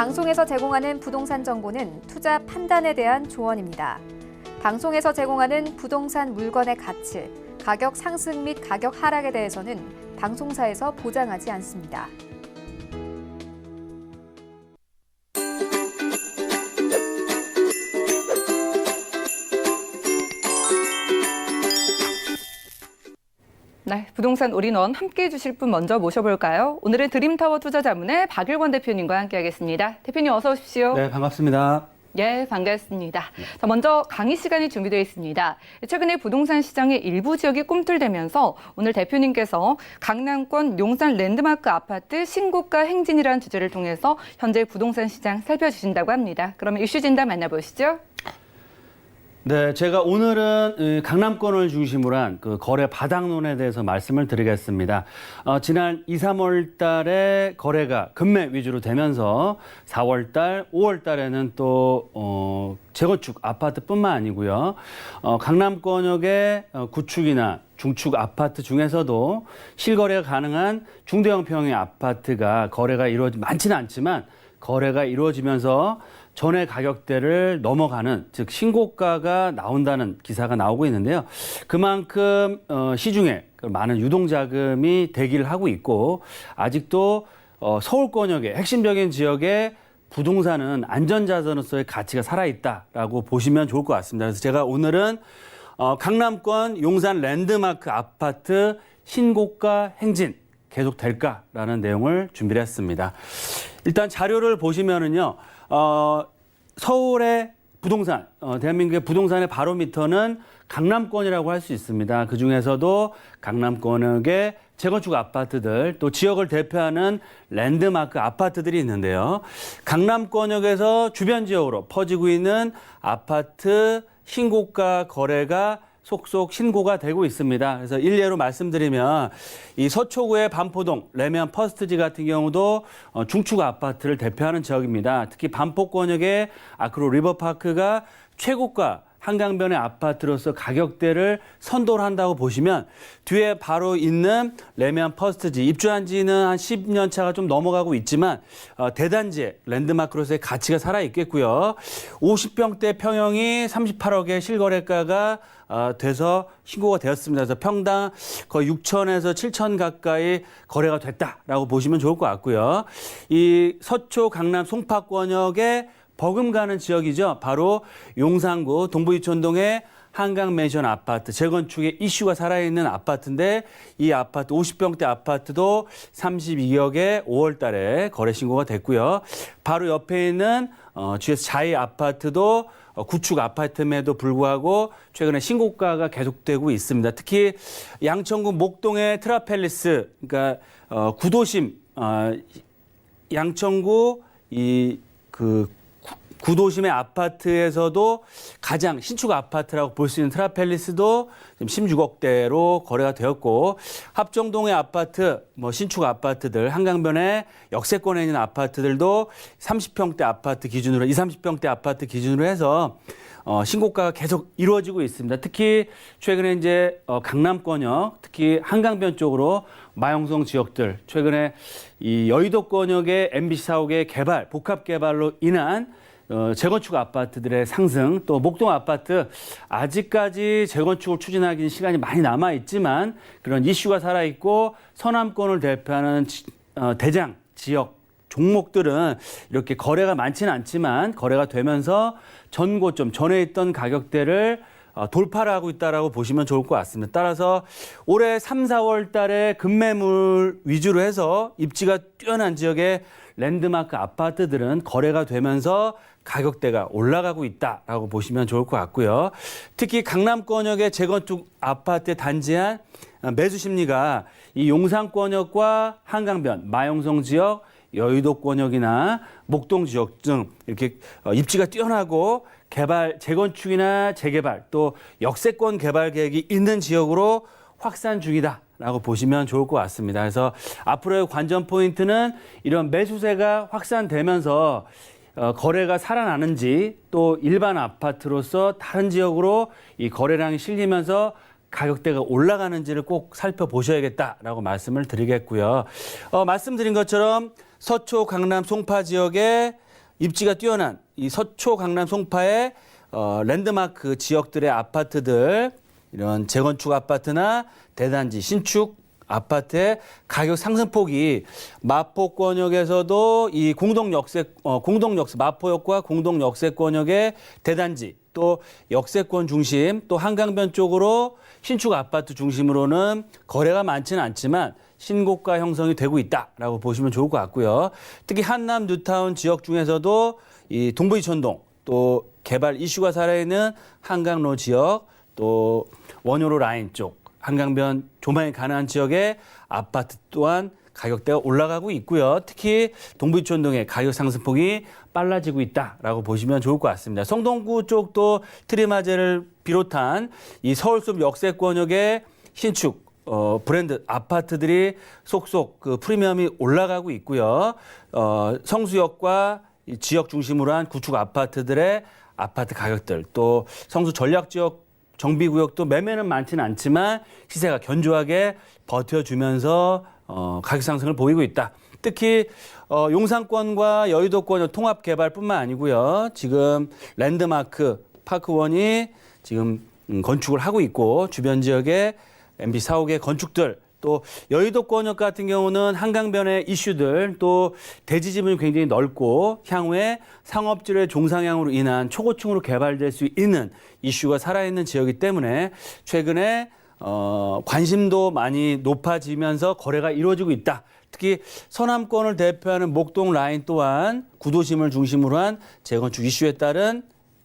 방송에서 제공하는 부동산 정보는 투자 판단에 대한 조언입니다. 방송에서 제공하는 부동산 물건의 가치, 가격 상승 및 가격 하락에 대해서는 방송사에서 보장하지 않습니다. 네, 부동산 올인원 함께 해주실 분 먼저 모셔볼까요? 오늘은 드림타워 투자자문의 박일권 대표님과 함께하겠습니다. 대표님 어서 오십시오. 네, 반갑습니다. 예, 반갑습니다. 자, 먼저 강의 시간이 준비되어 있습니다. 최근에 부동산 시장의 일부 지역이 꿈틀대면서 오늘 대표님께서 강남권 용산 랜드마크 아파트 신고가 행진이라는 주제를 통해서 현재 부동산 시장 살펴주신다고 합니다. 그러면 이슈 진단 만나보시죠. 네, 제가 오늘은 이 강남권을 중심으로 한 그 거래 바닥론에 대해서 말씀을 드리겠습니다. 어, 지난 2, 3월 달에 거래가 금매 위주로 되면서 4월 달, 5월 달에는 또, 어, 재건축 아파트뿐만 아니고요. 어, 강남권역의 어, 구축이나 중축 아파트 중에서도 실거래가 가능한 중대형 평의 아파트가 거래가 이루어지 많지는 않지만 거래가 이루어지면서 전에 가격대를 넘어가는 즉 신고가가 나온다는 기사가 나오고 있는데요. 그만큼 어, 시중에 그 많은 유동 자금이 대기를 하고 있고 아직도 어, 서울권역의 핵심적인 지역에 부동산은 안전자산으로서의 가치가 살아있다라고 보시면 좋을 것 같습니다. 그래서 제가 오늘은 어, 강남권 용산 랜드마크 아파트 신고가 행진 계속 될까라는 내용을 준비를 했습니다. 일단 자료를 보시면은요, 어, 서울의 부동산, 어, 대한민국의 부동산의 바로미터는 강남권이라고 할 수 있습니다. 그 중에서도 강남권의 재건축 아파트들, 또 지역을 대표하는 랜드마크 아파트들이 있는데요. 강남권역에서 주변 지역으로 퍼지고 있는 아파트 신고가 거래가 속속 신고가 되고 있습니다. 그래서 일례로 말씀드리면 이 서초구의 반포동 레면 퍼스트지 같은 경우도 어, 중축 아파트를 대표하는 지역입니다. 특히 반포권역의 아크로 리버파크가 최고가 한강변의 아파트로서 가격대를 선도를 한다고 보시면 뒤에 바로 있는 레미안 퍼스트지 입주한 지는 한 10년 차가 좀 넘어가고 있지만 어, 대단지의 랜드마크로서의 가치가 살아 있겠고요. 50평대 평형이 38억의 실거래가가 어, 돼서 신고가 되었습니다. 그래서 평당 거의 6천에서 7천 가까이 거래가 됐다라고 보시면 좋을 것 같고요. 이 서초 강남 송파 권역의 버금가는 지역이죠. 바로 용산구 동부이촌동의 한강 맨션 아파트 재건축의 이슈가 살아있는 아파트인데 이 아파트 50평대 아파트도 32억에 5월 달에 거래 신고가 됐고요. 바로 옆에 있는 어, GS 자이 아파트도 어, 구축 아파트임에도 불구하고 최근에 신고가가 계속되고 있습니다. 특히 양천구 목동의 트라펠리스 그러니까 어, 구도심 어, 양천구 이그 구도심의 아파트에서도 가장 신축 아파트라고 볼 수 있는 트라펠리스도 지금 16억대로 거래가 되었고 합정동의 아파트, 뭐 신축 아파트들, 한강변에 역세권에 있는 아파트들도 30평대 아파트 기준으로 2, 30평대 아파트 기준으로 해서 어, 신고가가 계속 이루어지고 있습니다. 특히 최근에 이제 어, 강남권역, 특히 한강변 쪽으로 마용성 지역들, 최근에 이 여의도권역의 MBC 사옥의 개발, 복합 개발로 인한 어, 재건축 아파트들의 상승, 또 목동 아파트 아직까지 재건축을 추진하기는 시간이 많이 남아 있지만 그런 이슈가 살아 있고 서남권을 대표하는 지, 어, 대장 지역 종목들은 이렇게 거래가 많지는 않지만 거래가 되면서 전 고점 전에 있던 가격대를 어, 돌파를 하고 있다라고 보시면 좋을 것 같습니다. 따라서 올해 3, 4월 달에 급매물 위주로 해서 입지가 뛰어난 지역의 랜드마크 아파트들은 거래가 되면서 가격대가 올라가고 있다라고 보시면 좋을 것 같고요. 특히 강남권역의 재건축 아파트에 단지한 매수 심리가 이 용산권역과 한강변, 마용성 지역, 여의도권역이나 목동 지역 등 이렇게 어, 입지가 뛰어나고 개발, 재건축이나 재개발 또 역세권 개발 계획이 있는 지역으로 확산 중이다. 라고 보시면 좋을 것 같습니다. 그래서 앞으로의 관전 포인트는 이런 매수세가 확산되면서 어, 거래가 살아나는지 또 일반 아파트로서 다른 지역으로 이 거래량이 실리면서 가격대가 올라가는지를 꼭 살펴보셔야겠다라고 말씀을 드리겠고요. 어, 말씀드린 것처럼 서초, 강남, 송파 지역에 입지가 뛰어난 이 서초 강남 송파의 어, 랜드마크 지역들의 아파트들 이런 재건축 아파트나 대단지 신축 아파트의 가격 상승폭이 마포 권역에서도 이 공동 역세 어, 공동 역세 마포역과 공동 역세 권역의 대단지 또 역세권 중심 또 한강변 쪽으로 신축 아파트 중심으로는 거래가 많지는 않지만 신고가 형성이 되고 있다라고 보시면 좋을 것 같고요. 특히 한남 뉴타운 지역 중에서도 이 동부이촌동 또 개발 이슈가 살아있는 한강로 지역 또 원효로 라인 쪽 한강변 조망이 가능한 지역의 아파트 또한 가격대가 올라가고 있고요. 특히 동부이촌동의 가격 상승폭이 빨라지고 있다라고 보시면 좋을 것 같습니다. 성동구 쪽도 트리마제를 비롯한 이 서울숲 역세권역의 신축 어, 브랜드 아파트들이 속속 그 프리미엄이 올라가고 있고요. 어, 성수역과 이 지역 중심으로 한 구축 아파트들의 아파트 가격들 또 성수 전략 지역 정비구역도 매매는 많지는 않지만 시세가 견조하게 버텨주면서 어, 가격 상승을 보이고 있다. 특히 어, 용산권과 여의도권 통합 개발뿐만 아니고요. 지금 랜드마크 파크원이 지금 음, 건축을 하고 있고 주변 지역에 MB 사옥의 건축들 또 여의도권역 같은 경우는 한강변의 이슈들 또 대지 지분이 굉장히 넓고 향후에 상업지의 종상향으로 인한 초고층으로 개발될 수 있는 이슈가 살아있는 지역이기 때문에 최근에 어, 관심도 많이 높아지면서 거래가 이루어지고 있다. 특히 서남권을 대표하는 목동 라인 또한 구도심을 중심으로 한 재건축 이슈에 따른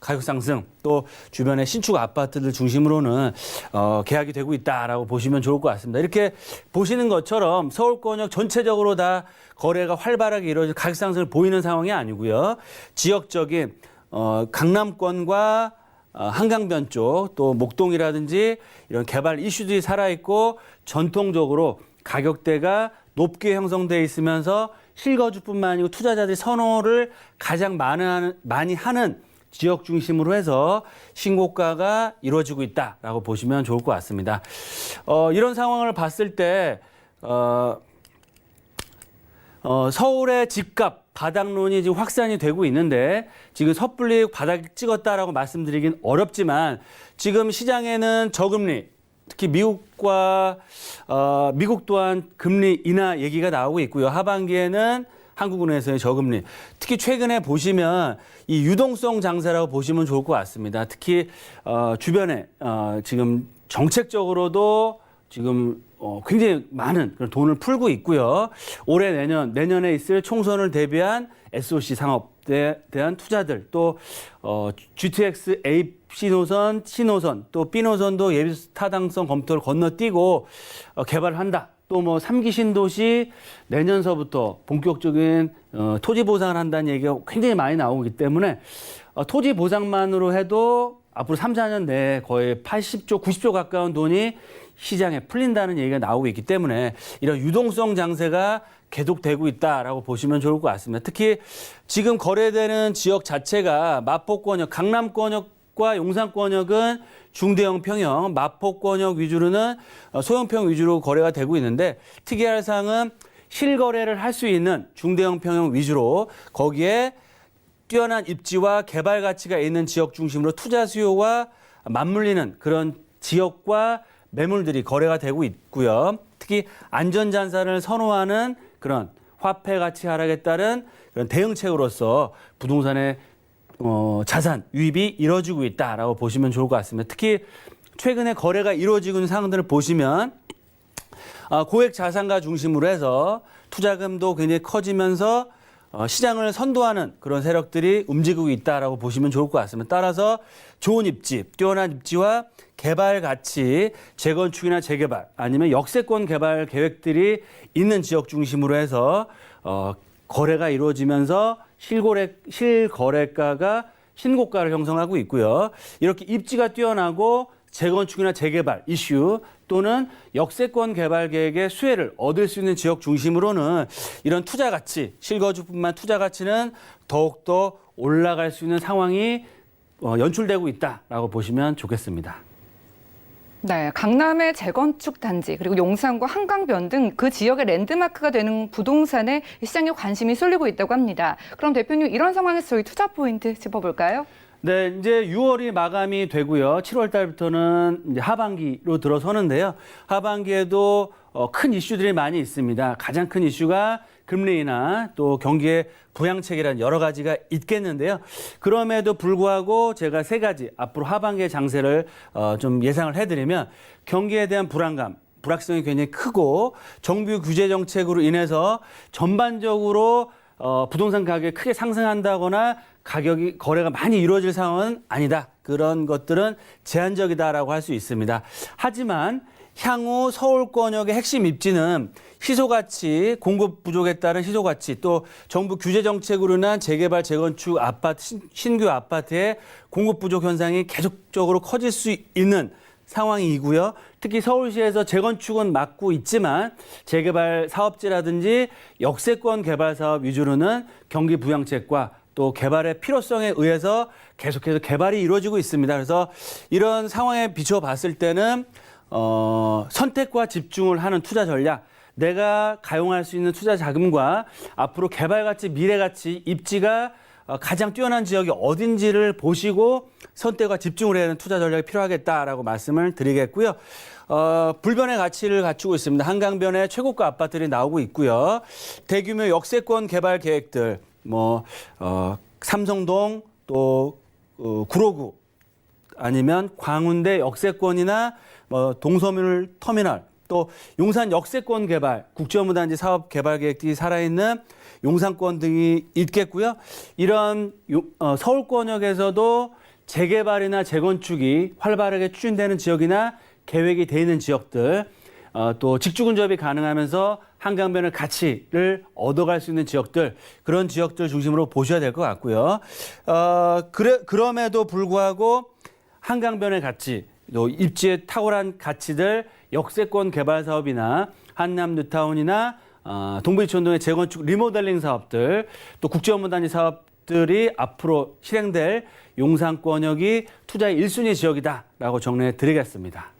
가격 상승 또 주변의 신축 아파트들 중심으로는 어, 계약이 되고 있다라고 보시면 좋을 것 같습니다. 이렇게 보시는 것처럼 서울권역 전체적으로 다 거래가 활발하게 이루어져 가격 상승을 보이는 상황이 아니고요. 지역적인 어, 강남권과 어, 한강변 쪽 또 목동이라든지 이런 개발 이슈들이 살아있고 전통적으로 가격대가 높게 형성돼 있으면서 실거주뿐만 아니고 투자자들이 선호를 가장 많은, 많이 하는 지역 중심으로 해서 신고가가 이루어지고 있다라고 보시면 좋을 것 같습니다. 어, 이런 상황을 봤을 때 어, 어, 서울의 집값 바닥론이 지금 확산이 되고 있는데 지금 섣불리 바닥 찍었다라고 말씀드리긴 어렵지만 지금 시장에는 저금리 특히 미국과 어, 미국 또한 금리 인하 얘기가 나오고 있고요. 하반기에는 한국은행에서의 저금리. 특히 최근에 보시면 이 유동성 장세라고 보시면 좋을 것 같습니다. 특히 어, 주변에 어, 지금 정책적으로도 지금 어, 굉장히 많은 그런 돈을 풀고 있고요. 올해 내년 내년에 있을 총선을 대비한 SOC 상업에 대한 투자들 또 어, GTX A C 노선, C 노선 또 B 노선도 예비 타당성 검토를 건너뛰고 어, 개발한다. 또 뭐 삼기 신도시 내년서부터 본격적인 어, 토지 보상을 한다는 얘기가 굉장히 많이 나오기 때문에 어, 토지 보상만으로 해도 앞으로 3, 4년 내에 거의 80조, 90조 가까운 돈이 시장에 풀린다는 얘기가 나오고 있기 때문에 이런 유동성 장세가 계속되고 있다라고 보시면 좋을 것 같습니다. 특히 지금 거래되는 지역 자체가 마포권역, 강남권역 과 용산권역은 중대형 평형, 마포권역 위주로는 어, 소형평 위주로 거래가 되고 있는데 특이할 사항은 실거래를 할 수 있는 중대형 평형 위주로 거기에 뛰어난 입지와 개발 가치가 있는 지역 중심으로 투자 수요와 맞물리는 그런 지역과 매물들이 거래가 되고 있고요. 특히 안전잔산을 선호하는 그런 화폐 가치 하락에 따른 그런 대응책으로서 부동산의 어, 자산 유입이 이루어지고 있다라고 보시면 좋을 것 같습니다. 특히 최근에 거래가 이루어지고 있는 상황들을 보시면 어, 고액 자산가 중심으로 해서 투자금도 굉장히 커지면서 어, 시장을 선도하는 그런 세력들이 움직이고 있다라고 보시면 좋을 것 같습니다. 따라서 좋은 입지, 뛰어난 입지와 개발 가치, 재건축이나 재개발 아니면 역세권 개발 계획들이 있는 지역 중심으로 해서 어, 거래가 이루어지면서 실거래 실거래가가 신고가를 형성하고 있고요. 이렇게 입지가 뛰어나고 재건축이나 재개발 이슈 또는 역세권 개발 계획의 수혜를 얻을 수 있는 지역 중심으로는 이런 투자 가치, 실거주뿐만 투자 가치는 더욱더 올라갈 수 있는 상황이 어, 연출되고 있다라고 보시면 좋겠습니다. 네, 강남의 재건축 단지 그리고 용산과 한강변 등 그 지역의 랜드마크가 되는 부동산에 시장에 관심이 쏠리고 있다고 합니다. 그럼 대표님 이런 상황에서 저희 투자 포인트 짚어볼까요? 네, 이제 6월이 마감이 되고요. 7월 달부터는 이제 하반기로 들어서는데요. 하반기에도 어, 큰 이슈들이 많이 있습니다. 가장 큰 이슈가 금리 인하 또 경기의 부양책이라는 여러 가지가 있겠는데요. 그럼에도 불구하고 제가 세 가지 앞으로 하반기의 장세를 어, 좀 예상을 해드리면 경기에 대한 불안감, 불확성이 굉장히 크고 정부 규제 정책으로 인해서 전반적으로 어, 부동산 가격이 크게 상승한다거나 가격이 거래가 많이 이루어질 상황은 아니다. 그런 것들은 제한적이다라고 할 수 있습니다. 하지만 향후 서울권역의 핵심 입지는 희소 가치, 공급 부족에 따른 희소 가치, 또 정부 규제 정책으로 인한 재개발, 재건축 아파트, 신- 신규 아파트의 공급 부족 현상이 계속적으로 커질 수 있는 상황이고요. 특히 서울시에서 재건축은 막고 있지만 재개발 사업지라든지 역세권 개발 사업 위주로는 경기 부양책과 또 개발의 필요성에 의해서 계속해서 개발이 이루어지고 있습니다. 그래서 이런 상황에 비춰 봤을 때는 어, 선택과 집중을 하는 투자 전략, 내가 가용할 수 있는 투자 자금과 앞으로 개발 가치, 미래 가치, 입지가 어, 가장 뛰어난 지역이 어딘지를 보시고 선택과 집중을 해야 하는 투자 전략이 필요하겠다라고 말씀을 드리겠고요. 어, 불변의 가치를 갖추고 있습니다. 한강변에 최고가 아파트들이 나오고 있고요. 대규모 역세권 개발 계획들, 뭐, 어, 삼성동 또 어, 구로구 아니면 광운대 역세권이나 뭐 동서물 터미널 또 용산 역세권 개발 국제업무단지 사업 개발 계획들이 살아있는 용산권 등이 있겠고요. 이런 요- 어, 서울권역에서도 재개발이나 재건축이 활발하게 추진되는 지역이나 계획이 돼 있는 지역들 어, 또 직주근접이 가능하면서 한강변의 가치를 얻어갈 수 있는 지역들 그런 지역들 중심으로 보셔야 될 것 같고요. 어, 그래, 그럼에도 불구하고 한강변의 가치, 또 입지의 탁월한 가치들 역세권 개발 사업이나 한남 뉴타운이나 어, 동부이촌 동의 재건축 리모델링 사업들 또 국제업무단지 사업들이 앞으로 실행될 용산권역이 투자의 일순위 지역이다라고 정리해 드리겠습니다.